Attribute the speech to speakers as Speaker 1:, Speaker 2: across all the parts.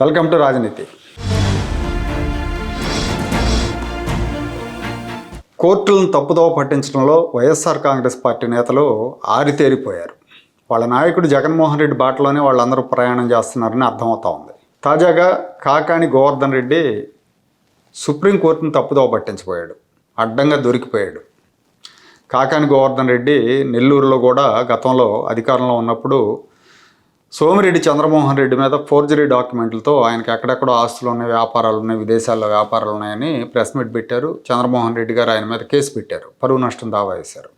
Speaker 1: Welcome to రాజనీతి. కోర్టులను తప్పుదోవ పట్టించడంలో YSR Congress party నేతలు ఆరితేరిపోయారు. వాళ్ళ నాయకుడు జగన్మోహన్ రెడ్డి బాటలోనే వాళ్ళందరూ ప్రయాణం చేస్తున్నారని అర్థమవుతా ఉంది. తాజాగా కాకాని గోవర్ధన్ రెడ్డి సుప్రీంకోర్టును తప్పుదోవ పట్టించిపోయాడు అడ్డంగా దొరికిపోయాడు. కాకాని గోవర్ధన్ రెడ్డి నెల్లూరులో కూడా గతంలో అధికారంలో ఉన్నప్పుడు సోమిరెడ్డి చంద్రమోహన్ రెడ్డి మీద ఫోర్జరీ డాక్యుమెంట్లతో ఆయనకి ఎక్కడెక్కడో ఆస్తులు ఉన్నాయి వ్యాపారాలు ఉన్నాయి విదేశాల్లో వ్యాపారాలు ఉన్నాయని ప్రెస్ మీట్ పెట్టారు. చంద్రమోహన్ రెడ్డి గారు ఆయన మీద కేసు పెట్టారు. పరువు నష్టం దావా వేశారు.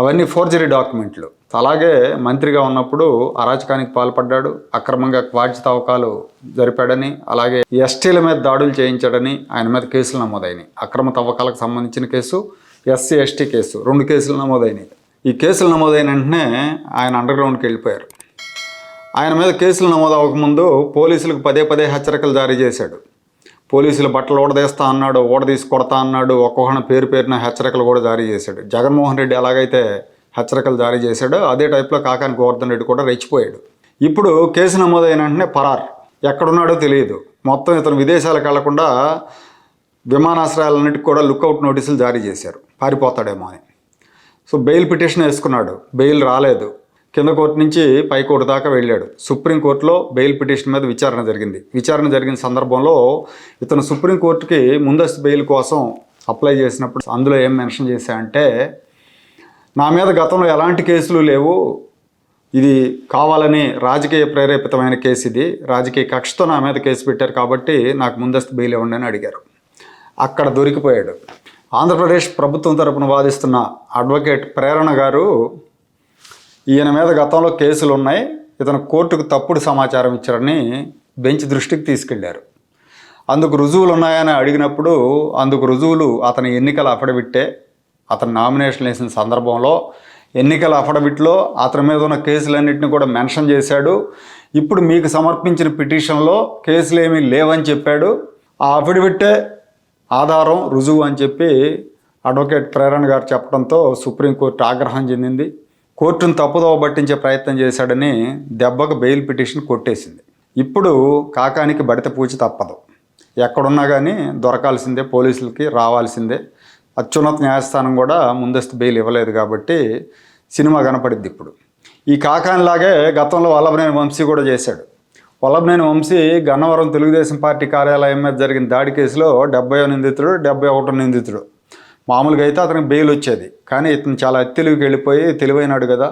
Speaker 1: అవన్నీ ఫోర్జరీ డాక్యుమెంట్లు. అలాగే మంత్రిగా ఉన్నప్పుడు అరాచకానికి పాల్పడ్డాడు. అక్రమంగా క్వాడ్జ్ తవ్వకాలు జరిపాడని అలాగే ఎస్టీల మీద దాడులు చేయించాడని ఆయన మీద కేసులు నమోదైనాయి. అక్రమ తవ్వకాలకు సంబంధించిన కేసు ఎస్సీ ఎస్టీ కేసు రెండు కేసులు నమోదైనాయి. ఈ కేసులు నమోదైన వెంటనే ఆయన అండర్గ్రౌండ్కి వెళ్ళిపోయారు. ఆయన మీద కేసులు నమోదు అవ్వకముందు పోలీసులకు పదే పదే హెచ్చరికలు జారీ చేశాడు. పోలీసులు బట్టలు ఓడదీస్తా అన్నాడు ఓడదీసి కొడతా అన్నాడు ఒక్కొక్కన పేరు పేరున హెచ్చరికలు కూడా జారీ చేశాడు. జగన్మోహన్ రెడ్డి ఎలాగైతే హెచ్చరికలు జారీ చేశాడో అదే టైప్లో కాకాని గోవర్ధన్ రెడ్డి కూడా రెచ్చిపోయాడు. ఇప్పుడు కేసు నమోదైన వెంటనే పరార్. ఎక్కడున్నాడో తెలియదు. మొత్తం ఇతను విదేశాలకు వెళ్ళకుండా విమానాశ్రయాలన్నిటికి కూడా లుక్అవుట్ నోటీసులు జారీ చేశారు. పారిపోతాడేమో అని. సో బెయిల్ పిటిషన్ వేసుకున్నాడు. బెయిల్ రాలేదు. కింద కోర్టు నుంచి పై కోర్టు దాకా వెళ్ళాడు. సుప్రీంకోర్టులో బెయిల్ పిటిషన్ మీద విచారణ జరిగింది. విచారణ జరిగిన సందర్భంలో ఇతను సుప్రీంకోర్టుకి ముందస్తు బెయిల్ కోసం అప్లై చేసినప్పుడు అందులో ఏం మెన్షన్ చేశాయంటే నా మీద గతంలో ఎలాంటి కేసులు లేవు. ఇది కావాలని రాజకీయ ప్రేరేపితమైన కేసు ఇది. రాజకీయ కక్షతో నా మీద కేసు పెట్టారు కాబట్టి నాకు ముందస్తు బెయిల్ ఇవ్వండి అని అడిగారు. అక్కడ దొరికిపోయాడు. ఆంధ్రప్రదేశ్ ప్రభుత్వం తరపున వాదిస్తున్న అడ్వకేట్ ప్రేరణ గారు ఈయన మీద గతంలో కేసులు ఉన్నాయి ఇతను కోర్టుకు తప్పుడు సమాచారం ఇచ్చారని బెంచ్ దృష్టికి తీసుకెళ్ళారు. అందుకు రుజువులు ఉన్నాయని అడిగినప్పుడు అందుకు రుజువులు అతని ఎన్నికల అఫిడవిట్టే. అతను నామినేషన్ వేసిన సందర్భంలో ఎన్నికల అఫిడవిట్లో అతని మీద ఉన్న కేసులన్నింటినీ కూడా మెన్షన్ చేశాడు. ఇప్పుడు మీకు సమర్పించిన పిటిషన్లో కేసులు ఏమీ లేవని చెప్పాడు. ఆ అఫిడవిట్టే ఆధారం రుజువు అని చెప్పి అడ్వకేట్ ప్రేరణ గారు చెప్పడంతో సుప్రీంకోర్టు ఆగ్రహం చెందింది. కోర్టును తప్పుదోవ పట్టించే ప్రయత్నం చేశాడని దెబ్బకు బెయిల్ పిటిషన్ కొట్టేసింది. ఇప్పుడు కాకానికి బడిత పూచి తప్పదు. ఎక్కడున్నా కానీ దొరకాల్సిందే పోలీసులకి రావాల్సిందే. అత్యున్నత న్యాయస్థానం కూడా ముందస్తు బెయిల్ ఇవ్వలేదు కాబట్టి సినిమా కనపడిద్ది ఇప్పుడు. ఈ కాకానిలాగే గతంలో వల్లభనేని వంశీ కూడా చేశాడు. వల్లభనేని వంశీ గన్నవరం తెలుగుదేశం పార్టీ కార్యాలయం మీద జరిగిన దాడి కేసులో డెబ్బై నిందితుడు డెబ్బై ఒకటో నిందితుడు. మామూలుగా అయితే అతనికి బెయిల్ వచ్చేది. కానీ ఇతను చాలా తెలివికి వెళ్ళిపోయి తెలివైనాడు కదా.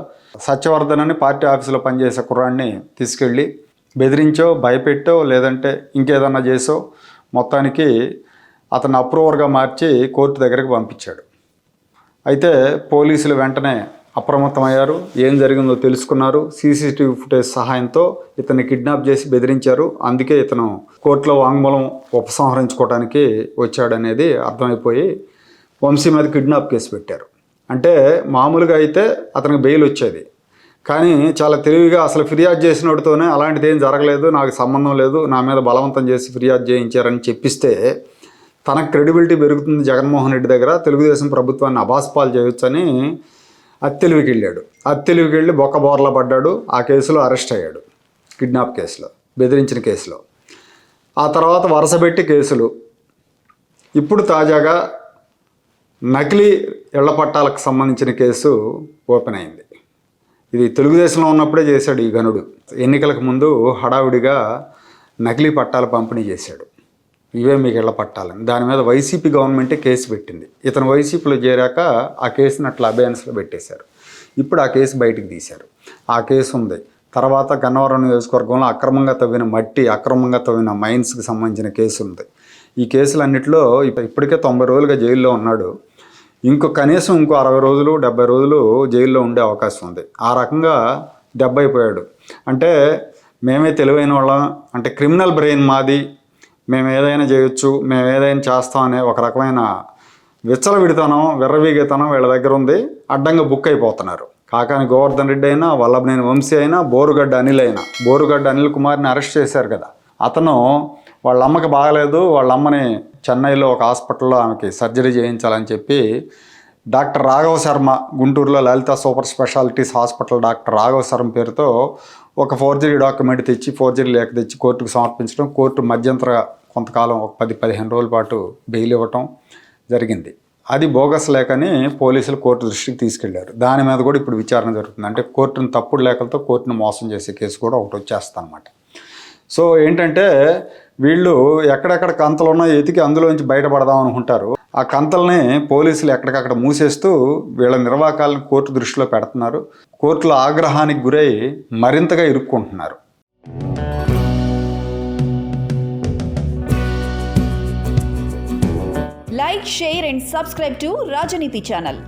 Speaker 1: సత్యవర్ధన్ అని పార్టీ ఆఫీసులో పనిచేసే కుర్రాడిని తీసుకెళ్ళి బెదిరించో భయపెట్టో లేదంటే ఇంకేదన్నా చేసో మొత్తానికి అతను అప్రూవర్గా మార్చి కోర్టు దగ్గరికి పంపించాడు. అయితే పోలీసులు వెంటనే అప్రమత్తమయ్యారు. ఏం జరిగిందో తెలుసుకున్నారు. సీసీటీవీ ఫుటేజ్ సహాయంతో ఇతన్ని కిడ్నాప్ చేసి బెదిరించారు. అందుకే ఇతను కోర్టులో వాంగ్మూలం ఉపసంహరించుకోవడానికి వచ్చాడనేది అర్థమైపోయి వంశీ మీద కిడ్నాప్ కేసు పెట్టారు. అంటే మామూలుగా అయితే అతనికి బెయిల్ వచ్చేది. కానీ చాలా తెలివిగా అసలు ఫిర్యాదు చేసినోడితోనే అలాంటిది ఏం జరగలేదు నాకు సంబంధం లేదు నా మీద బలవంతం చేసి ఫిర్యాదు చేయించారని చెప్పిస్తే తన క్రెడిబిలిటీ పెరుగుతుంది జగన్మోహన్ రెడ్డి దగ్గర తెలుగుదేశం ప్రభుత్వాన్ని అబాస్పాలు చేయొచ్చని అత్తెలివికి వెళ్ళాడు. అత్తెలివికి వెళ్ళి బొక్క బోర్లా పడ్డాడు ఆ కేసులో అరెస్ట్ అయ్యాడు కిడ్నాప్ కేసులో బెదిరించిన కేసులో. ఆ తర్వాత వరుసపెట్టి కేసులు. ఇప్పుడు తాజాగా నకిలీ ఇళ్ళ పట్టాలకు సంబంధించిన కేసు ఓపెన్ అయింది. ఇది తెలుగుదేశంలో ఉన్నప్పుడే చేశాడు ఈ గనుడు. ఎన్నికలకు ముందు హడావిడిగా నకిలీ పట్టాలు పంపిణీ చేశాడు. ఇవే మీకు ఇళ్ళ పట్టాలని దాని మీద వైసీపీ గవర్నమెంటే కేసు పెట్టింది. ఇతను వైసీపీలో చేరాక ఆ కేసుని అట్లా అబేయన్స్లో పెట్టేశారు. ఇప్పుడు ఆ కేసు బయటికి తీశారు. ఆ కేసు ఉంది. తర్వాత గన్నవరం నియోజకవర్గంలో అక్రమంగా తవ్విన మట్టి అక్రమంగా తవ్విన మైన్స్కి సంబంధించిన కేసు ఉంది. ఈ కేసులన్నింటిలో ఇప్పటికే తొంభై రోజులుగా జైల్లో ఉన్నాడు ఇంకో కనీసం ఇంకో అరవై రోజులు డెబ్బై రోజులు జైల్లో ఉండే అవకాశం ఉంది. ఆ రకంగా డెబ్బై అయిపోయాడు అంటే మేమే తెలివైన వాళ్ళం. అంటే క్రిమినల్ బ్రెయిన్ మాది. మేము ఏదైనా చేయొచ్చు మేము ఏదైనా చేస్తాం అనే ఒక రకమైన విచ్చలవిడితనం విర్రవీగితనం వీళ్ళ దగ్గర ఉంది. అడ్డంగా బుక్ అయిపోతున్నారు. కాకాని గోవర్ధన్ రెడ్డి అయినా వల్లభనేని వంశీ అయినా బోరుగడ్డ అనిల్ అయినా బోరుగడ్డ అనిల్ కుమార్ని అరెస్ట్ చేశారు కదా. అతను వాళ్ళ అమ్మకి బాగలేదు వాళ్ళ అమ్మని చెన్నైలో ఒక హాస్పిటల్లో ఆమెకి సర్జరీ చేయించాలని చెప్పి డాక్టర్ రాఘవ శర్మ గుంటూరులో Lalitha super specialities hospital doctor Raghava Sharma పేరుతో ఒక ఫోర్జరీ డాక్యుమెంట్ తెచ్చి ఫోర్జరీ లేఖ తెచ్చి కోర్టుకు సమర్పించడం కోర్టు మధ్యంతర కొంతకాలం ఒక పది పదిహేను రోజుల పాటు బెయిల్ ఇవ్వటం జరిగింది. అది బోగస్ లేఖని పోలీసులు కోర్టు దృష్టికి తీసుకెళ్ళారు. దాని మీద కూడా ఇప్పుడు విచారణ జరుగుతుంది. అంటే కోర్టును తప్పుడు లేఖలతో కోర్టును మోసం చేసే కేసు కూడా ఒకటి వచ్చేస్తా అనమాట సో ఏంటంటే వీళ్ళు ఎక్కడెక్కడ కంతలు ఉన్నాయో ఎతికి అందులోంచి బయటపడదాం అనుకుంటారు. ఆ కంతల్ని పోలీసులు ఎక్కడికక్కడ మూసేస్తూ వీళ్ళ నిర్వాకాలను కోర్టు దృష్టిలో పెడుతున్నారు. కోర్టులో ఆగ్రహానికి గురై మరింతగా ఇరుక్కుంటున్నారు.
Speaker 2: Like share and subscribe to Rajaneethi channel